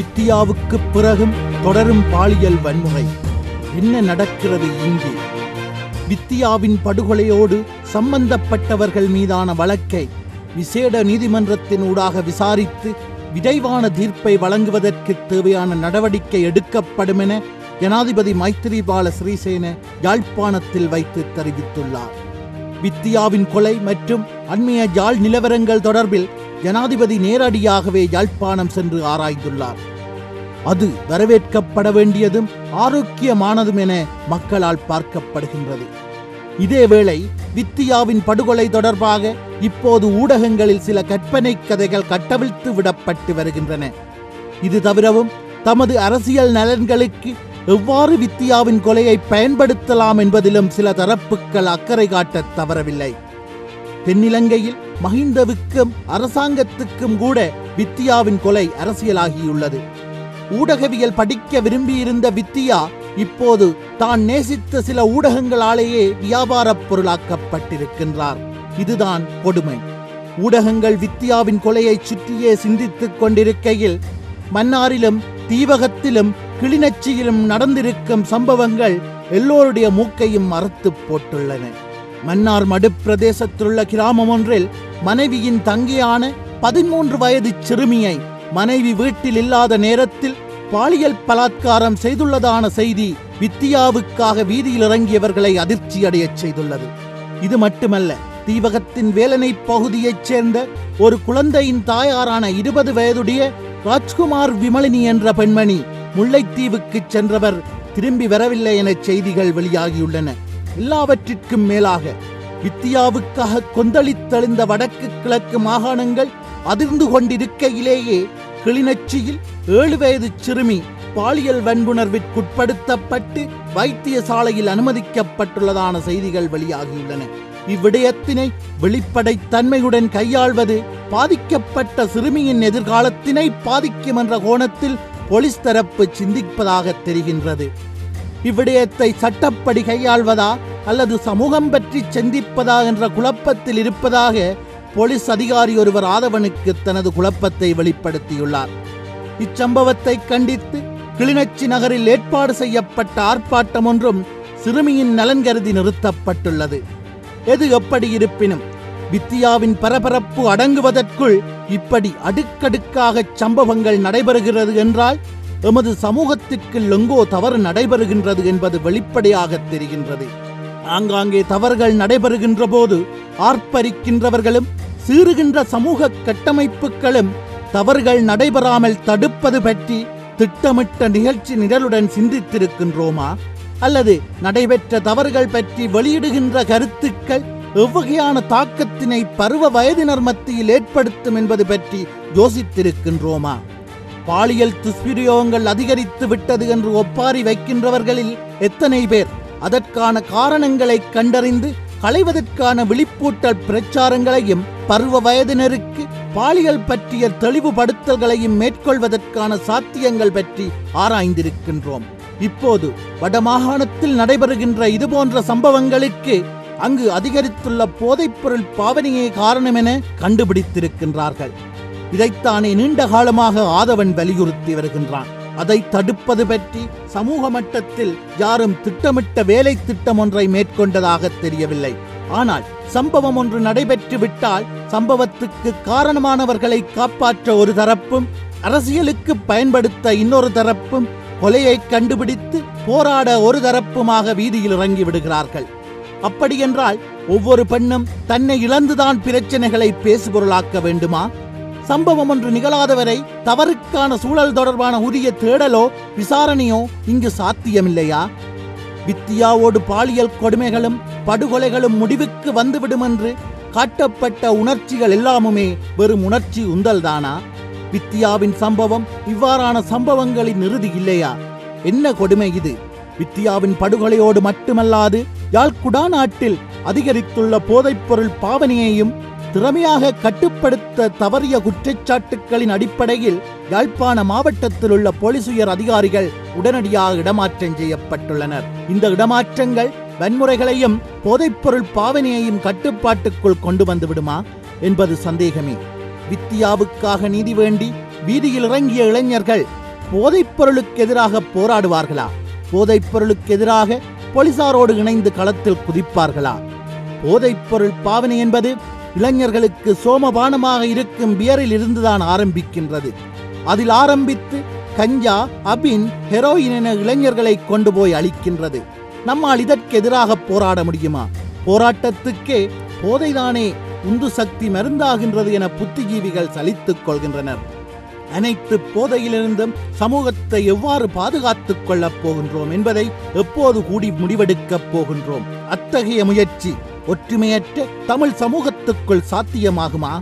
வித்தியாவுக்கு பிறகும் தொடரும் பாலியல் வன்முறை. என்ன நடக்கிறது இங்கே? வித்தியாவின் படுகொலையோடு சம்பந்தப்பட்டவர்கள் மீதான வழக்கை விசேட நீதிமன்றத்தின் ஊடாக விசாரித்து விரைவான தீர்ப்பை வழங்குவதற்கு தேவையான நடவடிக்கை எடுக்கப்படும் என ஜனாதிபதி மைத்திரிபால சிறிசேன யாழ்ப்பாணத்தில் வைத்து தெரிவித்துள்ளார். வித்தியாவின் கொலை மற்றும் அண்மைய யாழ் நிலவரங்கள் தொடர்பில் ஜனாதிபதி நேரடியாகவே யாழ்ப்பாணம் சென்று ஆராய்ந்துள்ளார். அது வரவேற்கப்பட வேண்டியதும் ஆரோக்கியமானதும் என மக்களால் பார்க்கப்படுகின்றது. இதேவேளை வித்தியாவின் படுகொலை தொடர்பாக இப்போது ஊடகங்களில் சில கற்பனை கதைகள் கட்டவிழ்த்து விடப்பட்டு வருகின்றன. இது தவிரவும் தமது அரசியல் நலன்களுக்கு எவ்வாறு வித்தியாவின் கொலையை பயன்படுத்தலாம் என்பதிலும் சில தரப்புகள் அக்கறை காட்டத் தவறவில்லை. தென்னிலங்கையில் மஹிந்தவுக்கும் அரசாங்கத்துக்கும் கூட வித்தியாவின் கொலை அரசியலாகியுள்ளது. ஊடகவியல் படிக்க விரும்பியிருந்த வித்தியா இப்போது தான் நேசித்த சில ஊடகங்களாலேயே வியாபாரப் பொருளாக்கப்பட்டிருக்கின்றார். இதுதான் கொடுமை. ஊடகங்கள் வித்தியாவின் கொலையை சுற்றியே சிந்தித்துக் கொண்டிருக்கையில் மன்னாரிலும் தீவகத்திலும் கிளிநொச்சியிலும் நடந்திருக்கும் சம்பவங்கள் எல்லோருடைய மூக்கையும் மறுத்து போட்டுள்ளன. மன்னார் மடுப்பிரதேசத்திலுள்ள கிராமம் ஒன்றில் மனைவியின் தங்கையான பதிமூன்று வயது சிறுமியை மனைவி வீட்டில் இல்லாத நேரத்தில் பாலியல் பலாத்காரம் செய்துள்ளதான செய்தி வித்தியாவுக்காக வீதியில் இறங்கியவர்களை அதிர்ச்சியடையச் செய்துள்ளது. இது மட்டுமல்ல தீவகத்தின் வேலனை பகுதியைச் சேர்ந்த ஒரு குழந்தையின் தாயாரான இருபது வயதுடைய ராஜ்குமார் விமலினி என்ற பெண்மணி முல்லைத்தீவுக்கு சென்றவர் திரும்பி வரவில்லை என செய்திகள் வெளியாகியுள்ளன. எல்லாவற்றிற்கும் மேலாக வித்தியாவுக்காக கொந்தளித்தெழுந்த வடக்கு கிழக்கு மாகாணங்கள் அதிர்ந்து கொண்டிருக்கையிலேயே கிளிநொச்சியில் ஏழு வயது சிறுமி பாலியல் வன்புணர்விற்குட்படுத்தப்பட்டு வைத்தியசாலையில் அனுமதிக்கப்பட்டுள்ளதான செய்திகள் வெளியாகியுள்ளன. இவ்விடயத்தினை வெளிப்படைத்தன்மையுடன் கையாள்வது பாதிக்கப்பட்ட சிறுமியின் எதிர்காலத்தினை பாதிக்கும் என்ற கோணத்தில் போலீஸ் தரப்பு சிந்திப்பதாக தெரிகின்றது. இவ்விடயத்தை சட்டப்படி கையாள்வதா அல்லது சமூகம் பற்றி சிந்திப்பதா என்ற குழப்பத்தில் இருப்பதாக போலீஸ் அதிகாரி ஒருவர் ஆதவனுக்கு தனது குழப்பத்தை வெளிப்படுத்தியுள்ளார். இச்சம்பவத்தை கண்டித்து கிளிநொச்சி நகரில் ஏற்பாடு செய்யப்பட்ட ஆர்ப்பாட்டம் ஒன்றும் சிறுமியின் நலன் கருதி நிறுத்தப்பட்டுள்ளது. எது எப்படி இருப்பினும் வித்தியாவின் பரபரப்பு அடங்குவதற்குள் இப்படி அடுக்கடுக்காக சம்பவங்கள் நடைபெறுகிறது என்றால் எமது சமூகத்திற்கு எங்கோ தவறு நடைபெறுகின்றது என்பது வெளிப்படையாக தெரிகின்றது. ஆங்காங்கே தவறுகள் நடைபெறுகின்ற போது ஆர்ப்பரிக்கின்றவர்களும் சீறுகின்ற சமூக கட்டமைப்புகளும் தவறுகள் நடைபெறாமல் தடுப்பது பற்றி திட்டமிட்ட நிகழ்ச்சி நிரலுடன் சிந்தித்திருக்கின்றோமா? அல்லது நடைபெற்ற தவறுகள் பற்றி வெளியிடுகின்ற கருத்துக்கள் எவ்வகையான தாக்கத்தினை பருவ வயதினர் மத்தியில் ஏற்படுத்தும் என்பது பற்றி யோசித்திருக்கின்றோமா? பாலியல் துஷ்பிரயோகங்கள் அதிகரித்து விட்டது என்று ஒப்பாரி வைக்கின்றவர்களில் எத்தனை பேர் அதற்கான காரணங்களை கண்டறிந்து களைவதற்கான விழிப்பூட்டல் பிரச்சாரங்களையும் பருவ வயதினருக்கு பாலியல் பற்றிய தெளிவுபடுத்தல்களையும் மேற்கொள்வதற்கான சாத்தியங்கள் பற்றி ஆராய்ந்திருக்கின்றோம். இப்போது வடமாகாணத்தில் நடைபெறுகின்ற இதுபோன்ற சம்பவங்களுக்கு அங்கு அதிகரித்துள்ள போதைப்பொருள் பாவனையே காரணம் என கண்டுபிடித்திருக்கின்றார்கள். இதைத்தானே நீண்ட காலமாக ஆதவன் வலியுறுத்தி வருகின்றான். அதை தடுப்பது பற்றி சமூக மட்டத்தில் யாரும் திட்டமிட்ட வேலை திட்டம் ஒன்றை மேற்கொண்டதாக தெரியவில்லை. ஆனால் சம்பவம் ஒன்று நடைபெற்று விட்டால் சம்பவத்துக்கு காரணமானவர்களை காப்பாற்ற ஒரு தரப்பும் அரசியலுக்கு பயன்படுத்த இன்னொரு தரப்பும் கொலையை கண்டுபிடித்து போராட ஒரு தரப்புமாக வீதியில் இறங்கி விடுகிறார்கள். அப்படியென்றால் ஒவ்வொரு பெண்ணும் தன்னை இழந்துதான் பிரச்சனைகளை பேசுபொருளாக்க வேண்டுமா? சம்பவம் ஒன்று நிகழாதவரை தவறுக்கான சூழல் தொடர்பான உரிய தேடலோ விசாரணையோ இங்கு சாத்தியமில்லையா? வித்தியாவோடு பாலியல் கொடுமைகளும் படுகொலைகளும் முடிவுக்கு வந்துவிடும் என்று காட்டப்பட்ட உணர்ச்சிகள் எல்லாமுமே வெறும் உணர்ச்சி உந்தல்தானா? வித்தியாவின் சம்பவம் இவ்வாறான சம்பவங்களின் இறுதி இல்லையா? என்ன கொடுமை இது? வித்தியாவின் படுகொலையோடு மட்டுமல்லாது யாழ்குடா நாட்டில் அதிகரித்துள்ள போதைப்பொருள் பாவனையையும் திறமையாக கட்டுப்படுத்த தவறிய குற்றச்சாட்டுக்களின் அடிப்படையில் யாழ்ப்பாண மாவட்டத்தில் உள்ள போலீஸ் உயர் அதிகாரிகள் உடனடியாக இடமாற்றம் செய்யப்பட்டுள்ளனர். இந்த இடமாற்றங்கள் வன்முறைகளையும் போதைப்பொருள் பாவனையையும் கட்டுப்பாட்டுக்குள் கொண்டு வந்து விடுமா என்பது சந்தேகமே. வித்தியாவுக்காக நீதி வேண்டி வீதியில் இறங்கிய இளைஞர்கள் போதைப்பொருளுக்கு எதிராக போராடுவார்களா? போதைப்பொருளுக்கு எதிராக போலீசாரோடு இணைந்து களத்தில் குதிப்பார்களா? போதைப்பொருள் பாவனை என்பது இளைஞர்களுக்கு சோமபானமாக இருக்கும் பியரில் இருந்துதான் ஆரம்பிக்கின்றது. அதில் ஆரம்பித்து கஞ்சா அபின் ஹெரோயின் என இளைஞர்களை கொண்டு போய் அளிக்கின்றது. நம்மால் இதற்கு எதிராக போராட முடியுமா? போராட்டத்துக்கே போதைதானே உந்து சக்தி மருந்தாகின்றது என புத்திஜீவிகள் சலித்துக் கொள்கின்றனர். அனைத்து போதையிலிருந்தும் சமூகத்தை எவ்வாறு பாதுகாத்துக் கொள்ளப் போகின்றோம் என்பதை எப்போது கூடி முடிவெடுக்கப் போகின்றோம்? அத்தகைய முயற்சி ஒற்றுமையற்ற தமிழ் சமூகத்துக்குள் சாத்தியமாகுமா?